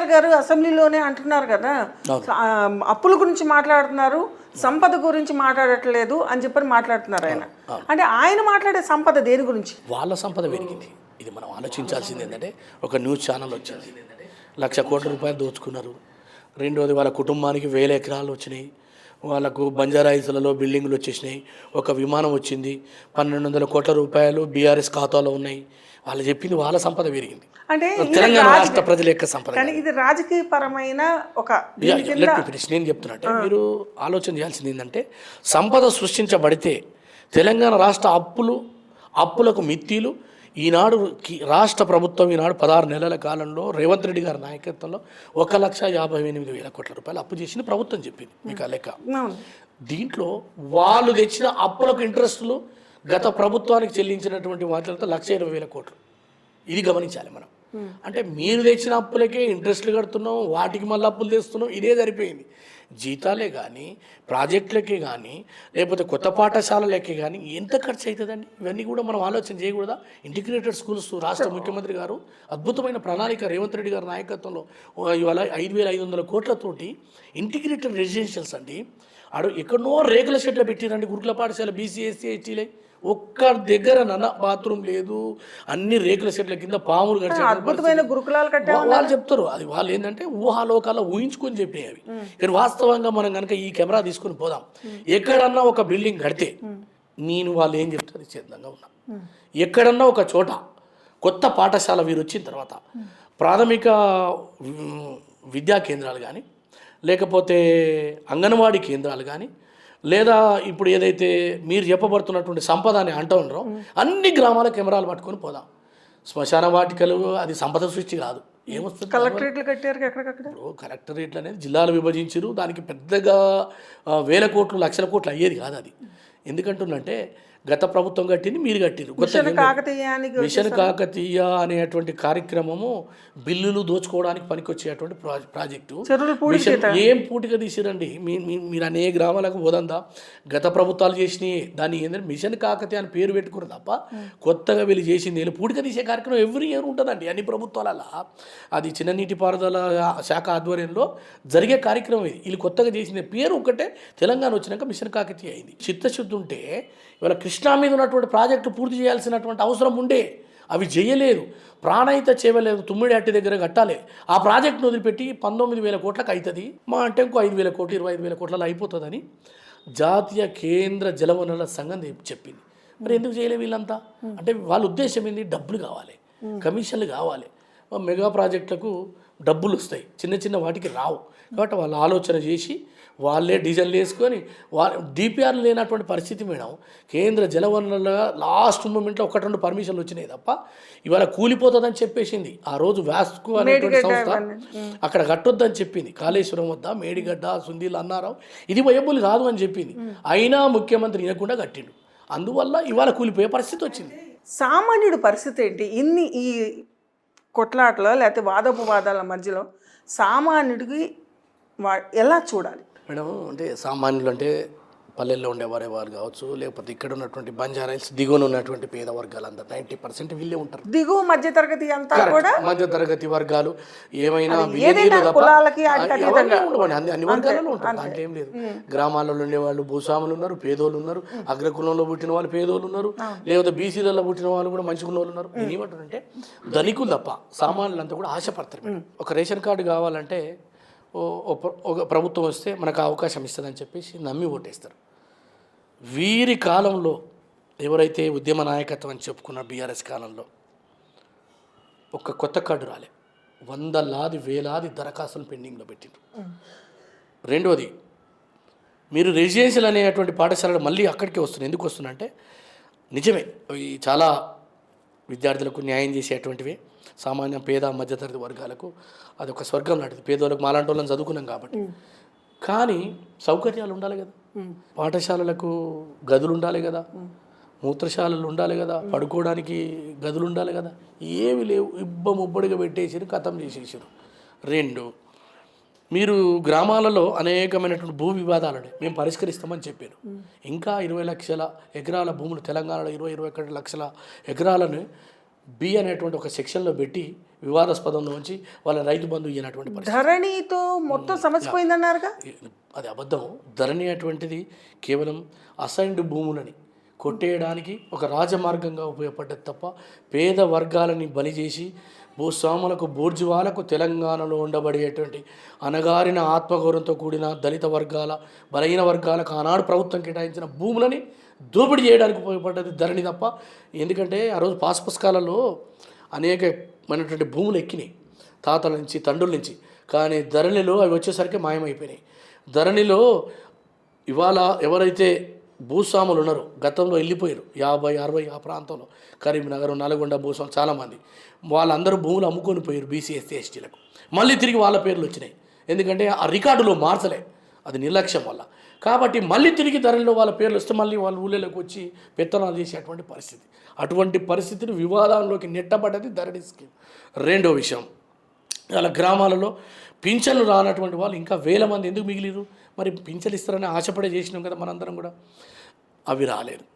కేటీఆర్ గారు అసెంబ్లీలోనే అంటున్నారు కదా. అప్పుల గురించి మాట్లాడుతున్నారు సంపద గురించి మాట్లాడట్లేదు అని చెప్పని మాట్లాడుతున్నారు ఆయన. అంటే ఆయన మాట్లాడే సంపద దేని గురించి? వాళ్ళ సంపద పెరిగింది ఇది మనం ఆలోచించాల్సింది ఏంటంటే ఒక న్యూస్ ఛానల్ వచ్చింది. లక్ష కోట్ల రూపాయలు దోచుకున్నారు. రెండోది వాళ్ళ కుటుంబానికి వేల ఎకరాలు వచ్చినాయి. వాళ్ళకు బంజారాయిల్స్లలో బిల్డింగ్లు వచ్చేసినాయి. ఒక విమానం వచ్చింది. పన్నెండు వందల కోట్ల రూపాయలు బీఆర్ఎస్ ఖాతాలో ఉన్నాయి. వాళ్ళు చెప్పింది వాళ్ళ సంపద పెరిగింది. అంటే తెలంగాణ రాష్ట్ర ప్రజల యొక్క సంపద కానీ ఇది రాజకీయ పరమైన ఒక. నేను చెప్తున్నట్టే. మీరు ఆలోచన చేయాల్సింది ఏంటంటే సంపద సృష్టించబడితే తెలంగాణ రాష్ట్ర అప్పులు అప్పులకు మిత్తీలు ఈనాడు రాష్ట్ర ప్రభుత్వం ఈనాడు పదహారు నెలల కాలంలో రేవంత్ రెడ్డి గారి నాయకత్వంలో ఒక లక్ష యాభై ఎనిమిది వేల కోట్ల రూపాయలు అప్పు చేసింది ప్రభుత్వం చెప్పింది మీకు ఆ లెక్క. దీంట్లో వాళ్ళు తెచ్చిన అప్పులకు ఇంట్రెస్టులు గత ప్రభుత్వానికి చెల్లించినటువంటి వాటితో లక్ష ఇరవై వేల కోట్లు. ఇది గమనించాలి మనం. అంటే మీరు తెచ్చిన అప్పులకే ఇంట్రెస్ట్లు కడుతున్నాం వాటికి మళ్ళీ అప్పులు తెస్తున్నాం ఇదే సరిపోయింది. జీతాలే కానీ ప్రాజెక్టులకే కానీ లేకపోతే కొత్త పాఠశాలలకే కానీ ఎంత ఖర్చు అవుతుందండి ఇవన్నీ కూడా మనం ఆలోచన చేయకూడదా? ఇంటిగ్రేటెడ్ స్కూల్స్ రాష్ట్ర ముఖ్యమంత్రి గారు అద్భుతమైన ప్రణాళిక రేవంత్ రెడ్డి గారి నాయకత్వంలో ఇవాళ ఐదు వేల ఐదు వందల కోట్లతోటి ఇంటిగ్రేటెడ్ రెసిడెన్షియల్స్ అండి. ఆడు ఎక్కడనో రేకుల షెడ్లో పెట్టిరండి గురుకుల పాఠశాల బీసీ ఎస్సీ ఎస్టీలే. ఒక్క దగ్గర నన్న బాత్రూమ్ లేదు. అన్ని రేకుల షెడ్ల కింద పాములు గడిచే అద్భుతమైన గురుకులాలు వాళ్ళు చెప్తారు అది వాళ్ళు ఏంటంటే ఊహాలోకాల ఊహించుకొని చెప్పే అవి. కానీ వాస్తవంగా మనం కనుక ఈ కెమెరా తీసుకొని పోదాం. ఎక్కడన్నా ఒక బిల్డింగ్ కడితే నేను వాళ్ళు ఏం చెప్తారు సిద్ధంగా ఉన్నా. ఎక్కడన్నా ఒక చోట కొత్త పాఠశాల వీరు వచ్చిన తర్వాత ప్రాథమిక విద్యా కేంద్రాలు కానీ లేకపోతే అంగన్వాడీ కేంద్రాలు కానీ లేదా ఇప్పుడు ఏదైతే మీరు చెప్పబడుతున్నటువంటి సంపద అని అంటూ ఉన్నారో అన్ని గ్రామాల కెమెరాలు పట్టుకొని పోదాం. శ్మశాన వాటికలు అది సంపద సృష్టి కాదు. ఏమొస్తుంది? కలెక్టరేట్లు కట్టారు ఎక్కడికక్కడ? కలెక్టరేట్లు అనేది జిల్లాలు విభజించారు. దానికి పెద్దగా వేల కోట్లు లక్షల కోట్లు అయ్యేది కాదు అది. ఎందుకంటున్నంటే గత ప్రభుత్వం కట్టింది మీరు కట్టిరు మిషన్ కాకతీయ అనేటువంటి కార్యక్రమము బిల్లులు దోచుకోవడానికి పనికొచ్చేటువంటి ప్రా- ప్రాజెక్టు. ఏం పూటిగా తీసిరండి? మీరు అనే గ్రామాలకు పోదందా? గత ప్రభుత్వాలు చేసినాయి. దాన్ని ఏంటంటే మిషన్ కాకతీయ అని పేరు పెట్టుకున్నారు తప్ప కొత్తగా వీళ్ళు చేసింది వీళ్ళు పూటిగా తీసే కార్యక్రమం ఎవ్రీ ఇయర్ ఉంటుందండి? అన్ని ప్రభుత్వాలలో. అది చిన్న నీటిపారుదల శాఖ ఆధ్వర్యంలో జరిగే కార్యక్రమం ఇది. వీళ్ళు కొత్తగా చేసిన పేరు ఒకటే తెలంగాణ వచ్చినాక మిషన్ కాకతీయ అయింది. చిత్తశుద్ధి ఉంటే ఇవాళ కృష్ణా మీద ఉన్నటువంటి ప్రాజెక్టు పూర్తి చేయాల్సినటువంటి అవసరం ఉండే అవి చేయలేదు ప్రాణహిత చేయలేదు తుమ్మిడి అట్టి దగ్గర కట్టాలి. ఆ ప్రాజెక్టును వదిలిపెట్టి పంతొమ్మిది వేల కోట్లకు అవుతుంది మా అంటే ఇంకో ఐదు వేల కోట్లు ఇరవై ఐదు వేల కోట్లలో అయిపోతుందని జాతీయ కేంద్ర జలవనరుల సంఘం చెప్- చెప్పింది. మరి ఎందుకు చేయలేదు వీళ్ళంతా? అంటే వాళ్ళ ఉద్దేశం ఏంది? డబ్బులు కావాలి. కమిషన్లు కావాలి. మెగా ప్రాజెక్టులకు డబ్బులు వస్తాయి. చిన్న చిన్న వాటికి రావు. కాబట్టి వాళ్ళు ఆలోచన చేసి వాళ్ళే డీజిల్ వేసుకొని వా డిపిఆర్ లేనటువంటి పరిస్థితి మేడం. కేంద్ర జలవనరుల లాస్ట్ మూమెంట్లో ఒకటి రెండు పర్మిషన్లు వచ్చినాయి తప్ప ఇవాళ కూలిపోతుందని చెప్పేసింది. ఆ రోజు వ్యాస్కు అనేటువంటి సంస్థ అక్కడ కట్టొద్దని చెప్పింది. కాళేశ్వరం వద్ద మేడిగడ్డ సుందీలు అన్నారావు. ఇది వయబుల్ కాదు అని చెప్పింది. అయినా ముఖ్యమంత్రి వినకుండా కట్టిండు. అందువల్ల ఇవాళ కూలిపోయే పరిస్థితి వచ్చింది. సామాన్యుడి పరిస్థితి ఏంటి? ఇన్ని ఈ కొట్లాటలో లేకపోతే వాదోపవాదాల మధ్యలో సామాన్యుడికి వా- ఎలా చూడాలి? మేడం అంటే సామాన్యులు అంటే పల్లెల్లో ఉండేవారే వారు కావచ్చు లేకపోతే ఇక్కడ ఉన్నటువంటి బంజారాయిల్స్ దిగువన ఉన్నటువంటి పేద వర్గాలు అందరు నైంటీ పర్సెంట్ వీళ్ళే ఉంటారు. దిగువ మధ్య తరగతి అంతా కూడా మధ్య తరగతి వర్గాలు ఏమైనా అన్ని వర్గాలలో ఉంటారు. దాంట్లో ఏం లేదు. గ్రామాలలో ఉండేవాళ్ళు భూస్వాములు ఉన్నారు పేదోళ్ళు ఉన్నారు అగ్రకులంలో పుట్టిన వాళ్ళు పేదోళ్ళు ఉన్నారు లేకపోతే బీసీలలో పుట్టిన వాళ్ళు కూడా మంచి వాళ్ళు ఉన్నారు. నేను ఏమంటానంటే ధనికులు తప్ప సామాన్యులంతా కూడా ఆశపడతారు. ఒక రేషన్ కార్డు కావాలంటే ఒక ప్రభుత్వం వస్తే మనకు అవకాశం ఇస్తుందని చెప్పేసి నమ్మి ఓటేస్తారు. వీరి కాలంలో ఎవరైతే ఉద్యమ నాయకత్వం అని చెప్పుకున్న బీఆర్ఎస్ కాలంలో ఒక కొత్త కార్డు రాలే. వందలాది వేలాది దరఖాస్తులు పెండింగ్లో పెట్టిండ్రు. రెండోది మీరు రెసిడెన్షియల్ అనేటువంటి పాఠశాలలు మళ్ళీ అక్కడికే వస్తున్నాయి ఎందుకు వస్తున్నాయంటే నిజమే ఈ చాలా విద్యార్థులకు న్యాయం చేసేటువంటివి. సామాన్య పేద మధ్యతరగతి వర్గాలకు అది ఒక స్వర్గం లాంటిది. పేదోళ్ళకు మాలాంటి వాళ్ళని చదువుకున్నాం కాబట్టి. కానీ సౌకర్యాలు ఉండాలి కదా. పాఠశాలలకు గదులు ఉండాలి కదా. మూత్రశాలలు ఉండాలి కదా. పడుకోవడానికి గదులు ఉండాలి కదా. ఏవి లేవు. ఇబ్బ ముబ్బడిగా పెట్టేసారు కథం చేసేసారు. రెండు మీరు గ్రామాలలో అనేకమైనటువంటి భూ వివాదాలను మేము పరిష్కరిస్తామని చెప్పారు. ఇంకా ఇరవై లక్షల ఎకరాల భూములు తెలంగాణలో ఇరవై ఇరవై ఒకటి లక్షల ఎకరాలను బి అనేటువంటి ఒక సెక్షన్లో పెట్టి వివాదాస్పదంలో ఉంచి వాళ్ళ రైతు బంధు ఇయ్యనటువంటి పరిస్థితి. ధరణితో మొత్తం సమస్య పోయిందన్నారుగా అది అబద్ధం. ధరణి అటువంటిది కేవలం అసైన్డ్ భూములని కొట్టేయడానికి ఒక రాజమార్గంగా ఉపయోగపడ్డది తప్ప పేద వర్గాలని బలి చేసి భూస్వాములకు బూర్జువాలకు తెలంగాణలో ఉండబడేటువంటి అనగారిన ఆత్మగౌరవంతో కూడిన దళిత వర్గాల బలహీన వర్గాలకు ఆనాడు ప్రభుత్వం కేటాయించిన భూములని దోపిడీ చేయడానికి ఉపయోగపడ్డది ధరణి తప్ప. ఎందుకంటే ఆ రోజు పాస్ పుస్తకాలలో అనేకమైనటువంటి భూములు ఎక్కినాయి తాతల నుంచి తండ్రుల నుంచి. కానీ ధరణిలో అవి వచ్చేసరికి మాయమైపోయినాయి. ధరణిలో ఇవాళ ఎవరైతే భూస్వాములు ఉన్నారు. గతంలో వెళ్ళిపోయారు. యాభై అరవై ఆ ప్రాంతంలో. కరీంనగర్ నల్గొండ భూస్వాములు చాలామంది. వాళ్ళందరూ భూములు అమ్ముకొని పోయారు బీసీ ఎస్సీ ఎస్టీలకు. మళ్ళీ తిరిగి వాళ్ళ పేర్లు వచ్చినాయి. ఎందుకంటే ఆ రికార్డులో మార్చలే. అది నిర్లక్ష్యం వల్ల. కాబట్టి మళ్ళీ తిరిగి ధరల్లో వాళ్ళ పేర్లు వస్తే మళ్ళీ వాళ్ళ ఊళ్ళలోకి వచ్చి పెత్తనాలు చేసేటువంటి పరిస్థితి. అటువంటి పరిస్థితిని వివాదంలోకి నెట్టబడ్డది ధరణి స్కీమ్. రెండో విషయం. వాళ్ళ గ్రామాలలో పింఛన్లు రానటువంటి వాళ్ళు ఇంకా వేల మంది ఎందుకు మిగిలిరు మరి పింఛన్లు ఇస్తారని ఆశపడే చేసినాం కదా మనందరం కూడా. అవి రాలేదు.